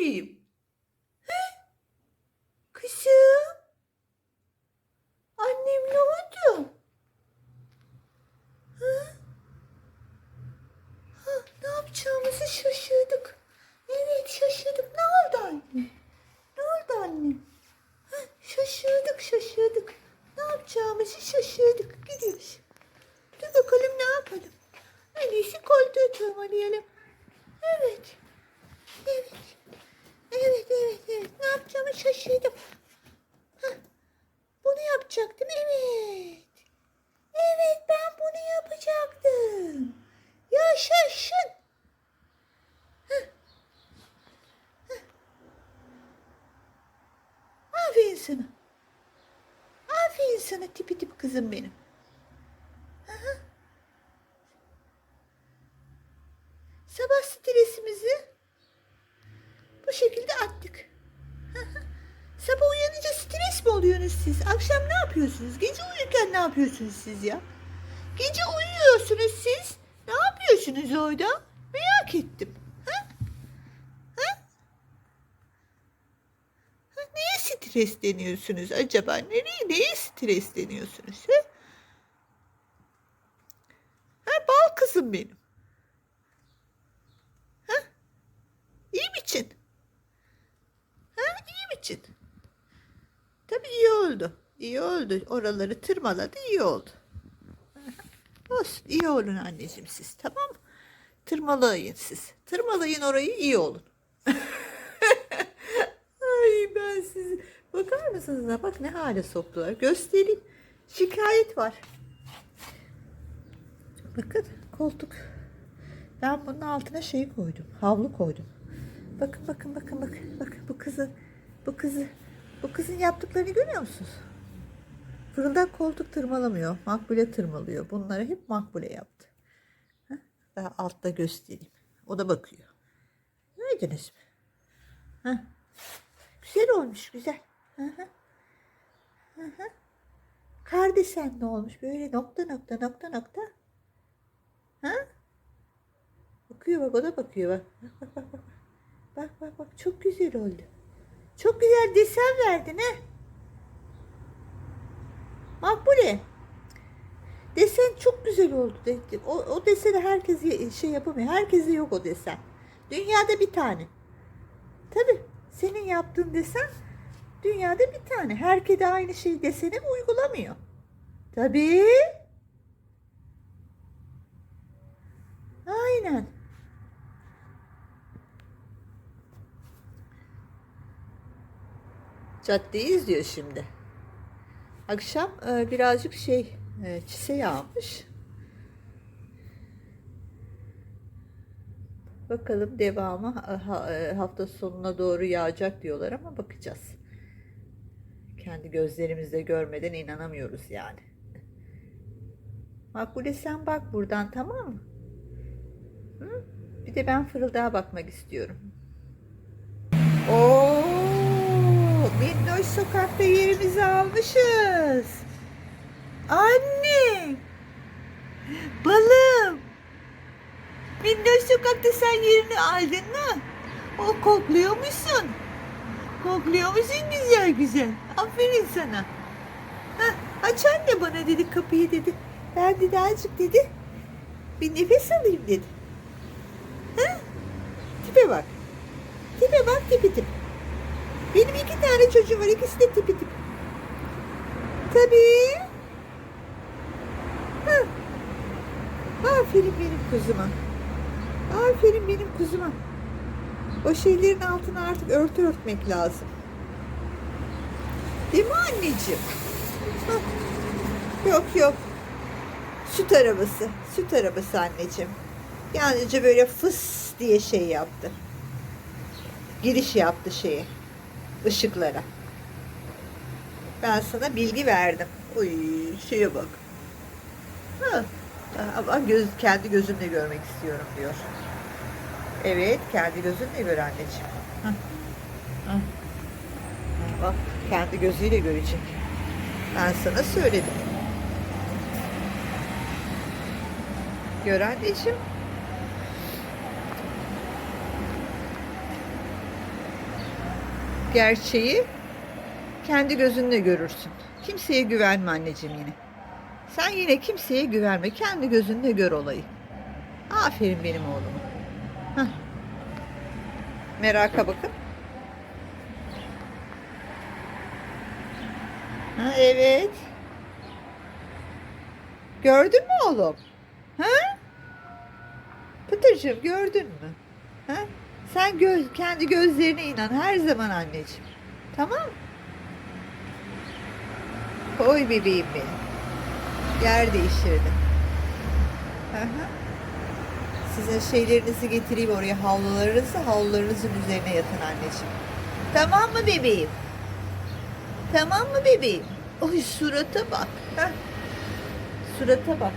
miyim? He? Kızım. Annem ne oldu? Ha? Ha, ne yapacağımızı şaşırdık. Evet şaşırdık. Ne oldu anne? Ne oldu anne? Ha, şaşırdık şaşırdık. Ne yapacağımızı şaşırdık. Gidiyoruz. Dur bakalım ne yapalım. En iyisi koltuğu tırmalayalım. Evet. Evet. Evet. Ne yapacağımı şaşırdım. Hah, Bunu yapacaktım, evet. Evet, ben bunu yapacaktım. Yaşasın. Hah. Hah. Aferin sana. Aferin sana tipi tip kızım benim. Aha. Sabah stresimizi bu şekilde attık. Sabah uyanınca stres mi oluyorsunuz siz? Akşam ne yapıyorsunuz? Gece uyurken ne yapıyorsunuz siz ya? Gece uyuyorsunuz siz. Ne yapıyorsunuz orada? Merak ettim. Ha? Ha? Ha, Neye stresleniyorsunuz acaba? Nereye, neye stresleniyorsunuz? Ha? Ha, bal kızım benim. Ha? İyi misin? Ha, iyi misin? Tabii iyi oldu. İyi oldu. Oraları tırmaladı, iyi oldu. Olsun, iyi olun anneciğim siz, tamam? Tırmalayın siz. Tırmalayın orayı, iyi olun. Ay ben sizi... Bakar mısınız? Bak ne hale soktular. Göstereyim. Şikayet var. Bakın koltuk. Ben bunun altına şey koydum. Havlu koydum. Bakın bakın bakın bakın. Bakın bu kızı bu kızı bu kızın yaptıklarını görüyor musunuz? Fırıldak koltuk tırmalamıyor. Makbule tırmalıyor. Bunları hep makbule yaptı. Daha altta göstereyim. O da bakıyor. Gördünüz mü? Güzel olmuş güzel. Hı. Kar desenli olmuş. Böyle nokta nokta nokta nokta. Ha? Bakıyor bak o da bakıyor bak. Bak bak bak bak. Bak bak çok güzel oldu. Çok güzel desen verdin he. Makbule. Desen çok güzel oldu. de- O, o deseni herkes şey yapamıyor. Herkese yok o desen. Dünyada bir tane. Tabii senin yaptığın desen dünyada bir tane. Herkese aynı şey deseni uygulamıyor. Tabii. Aynen. Caddeyi izliyor şimdi. Akşam e, birazcık şey e, çise yağmış. Bakalım devamı e, e, hafta sonuna doğru yağacak diyorlar ama bakacağız. Kendi gözlerimizle görmeden inanamıyoruz yani. Makbule sen bak buradan tamam mı? Hı? Bir de ben fırıldağa bakmak istiyorum. Oo, Minnoş sokakta yerimizi almışız. Anne! Balım! Minnoş sokakta sen yerini aldın mı? O kokluyor musun? Güzel güzel? Aferin sana. Heh, aç anne bana dedi kapıyı dedi. Ben dedi azıcık dedi. Bir nefes alayım dedi. Ha? Tipe bak. Tipe bak tipi tip. Benim iki tane çocuğum var. ikisi de tipi tip. Tabii. Hı. Aferin benim kuzuma. Aferin benim kuzuma. O şeylerin altına artık örtü örtmek lazım. Değil mi anneciğim? Hah. Yok yok. Süt arabası. Süt arabası anneciğim. Yalnızca böyle fıs diye şey yaptı. Giriş yaptı şeye. Işıklara. Ben sana bilgi verdim. Uy şeye bak. Ha. Ama göz, kendi gözümle görmek istiyorum diyor. Evet, kendi gözünle gör anneciğim. Hah. Bak, kendi gözüyle görecek. Ben sana söyledim. Gör anneciğim. Gerçeği kendi gözünle görürsün. Kimseye güvenme anneciğim yine. Sen yine kimseye güvenme. Kendi gözünle gör olayı. Aferin benim oğluma. Hah. Meraka bakın. Ha, evet. Gördün mü oğlum? Ha? Pıtırcığım gördün mü? Ha? Sen göz, kendi gözlerine inan her zaman anneciğim. Tamam mı? Oy bebeğim benim. Yer değiştirdim. Hı. Size şeylerinizi getireyim oraya havlularınızı havlularınızın üzerine yatın anneciğim. Tamam mı bebeğim? Tamam mı bebeğim? Oy surata bak. Heh. Surata bak.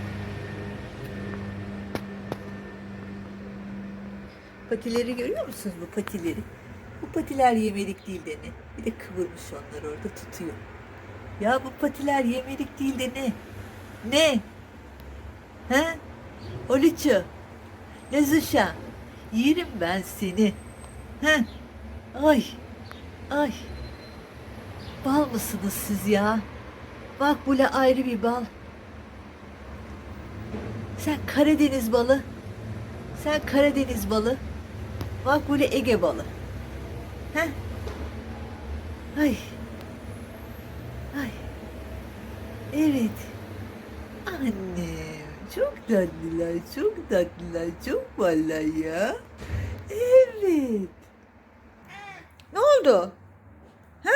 Patileri görüyor musunuz bu patileri? Bu patiler yemelik değil de ne? Bir de kıvırmış onlar orada tutuyor. Ya bu patiler yemelik değil de ne? Ne? He? Oluçu. Nezuşa. Yerim ben seni. He? Ay. Ay. Bal mısınız siz ya? Bak bu la ayrı bir bal. Sen Karadeniz balı. Sen Karadeniz balı. Bak bu Ege balı. Heh. Ay. Ay. Evet. Annem. Çok tatlılar, çok tatlılar, çok vallahi ya. Evet. Ne oldu? Ha?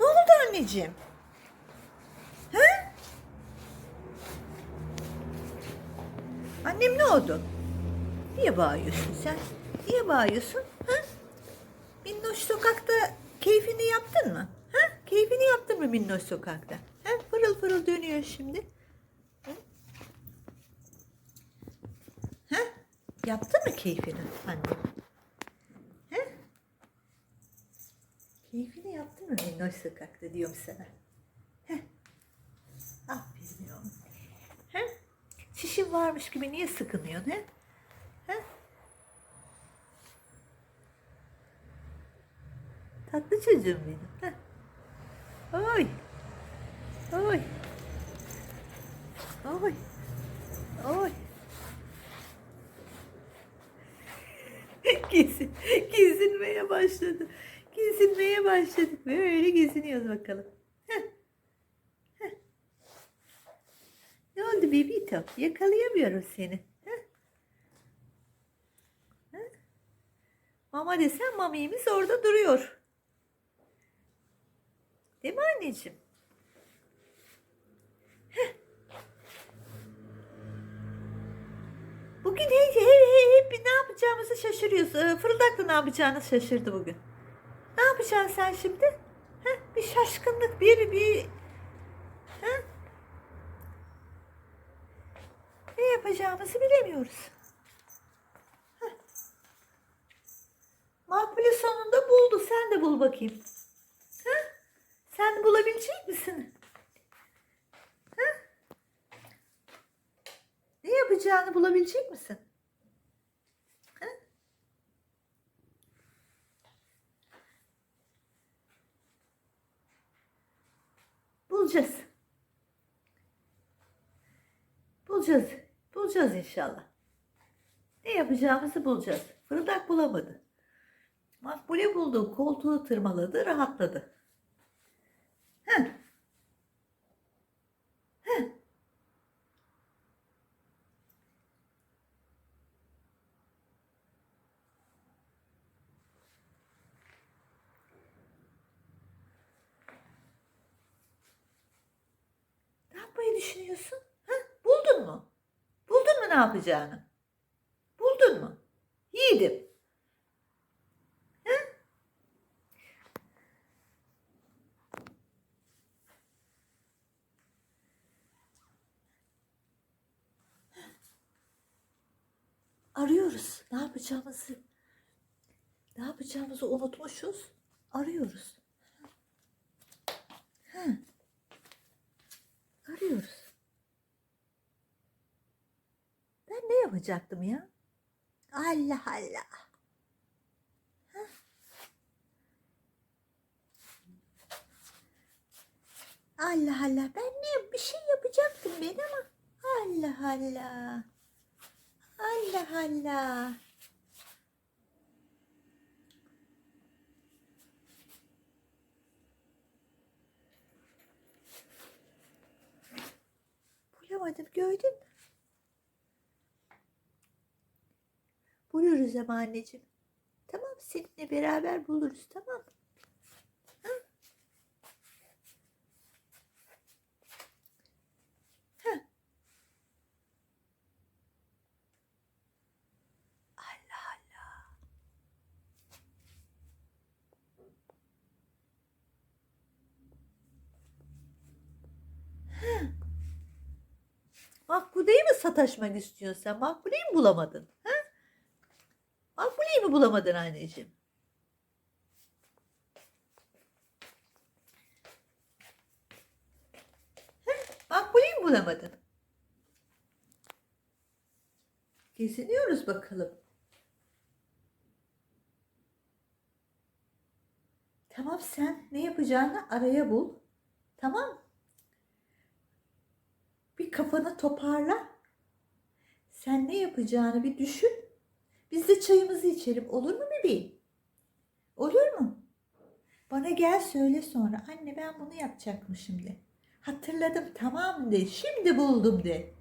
Ne oldu anneciğim? Ha? Annem ne oldu? Niye bağırıyorsun sen? Niye bağırıyorsun? Ha? Minnoş sokakta keyfini yaptın mı? Ha? Keyfini yaptın mı Minnoş sokakta? Ha? Fırıl fırıl dönüyor şimdi. Ha? Ha? Yaptın mı keyfini annem? Ha? Keyfini yaptın mı Minnoş sokakta diyorum sana. Heh. Aferin oğlum. He? Şişin varmış gibi niye sıkınıyorsun he? He? Tatlı çocuğum benim. Heh. Oy. Oy. Oy. Oy. Gezin, gezinmeye başladı. Gezinmeye başladık. Böyle geziniyoruz bakalım. Heh. Heh. Ne oldu bebito? Yakalayamıyorum seni. Heh. Heh. Mama desen mamimiz orada duruyor. Değil mi anneciğim? Heh. Bugün hep, hep, hep, hep ne yapacağımızı şaşırıyoruz. Ee, Fırıldak da ne yapacağını şaşırdı bugün. Ne yapacaksın sen şimdi? Heh, bir şaşkınlık, bir bir... Heh? Ne yapacağımızı bilemiyoruz. Heh. Makbule sonunda buldu. Sen de bul bakayım. Heh? Sen bulabilecek misin? Heh? Ne yapacağını bulabilecek misin? Bulacağız. Bulacağız. Bulacağız inşallah. Ne yapacağımızı bulacağız. Fırıldak bulamadı. Makbule buldu. Koltuğu tırmaladı. Rahatladı. Heh. Heh. Ne yapmayı düşünüyorsun? Ha? Buldun mu? Buldun mu ne yapacağını? Buldun mu? Yiğidim. arıyoruz. Ne yapacağımızı ne yapacağımızı unutmuşuz. Arıyoruz. Ha. Arıyoruz. Ben ne yapacaktım ya? Allah Allah. Allah Allah ben ne bir şey yapacaktım ben ama Allah Allah. Allah Allah. Bulamadım gördün mü? Buluruz ama anneciğim. Tamam seninle beraber buluruz tamam mı? Hı. Makbule'yi mi sataşmak istiyorsun sen? Makbule'yi mi bulamadın? Ha? Makbule'yi mi bulamadın anneciğim? Makbule'yi mi bulamadın? Geziniyoruz bakalım. Tamam sen ne yapacağını araya bul. Tamam. Kafanı toparla. Sen ne yapacağını bir düşün. Biz de çayımızı içelim. Olur mu bebeğim? Olur mu? Bana gel söyle sonra. Anne ben bunu yapacakmışım de. Hatırladım tamam de. Şimdi buldum de.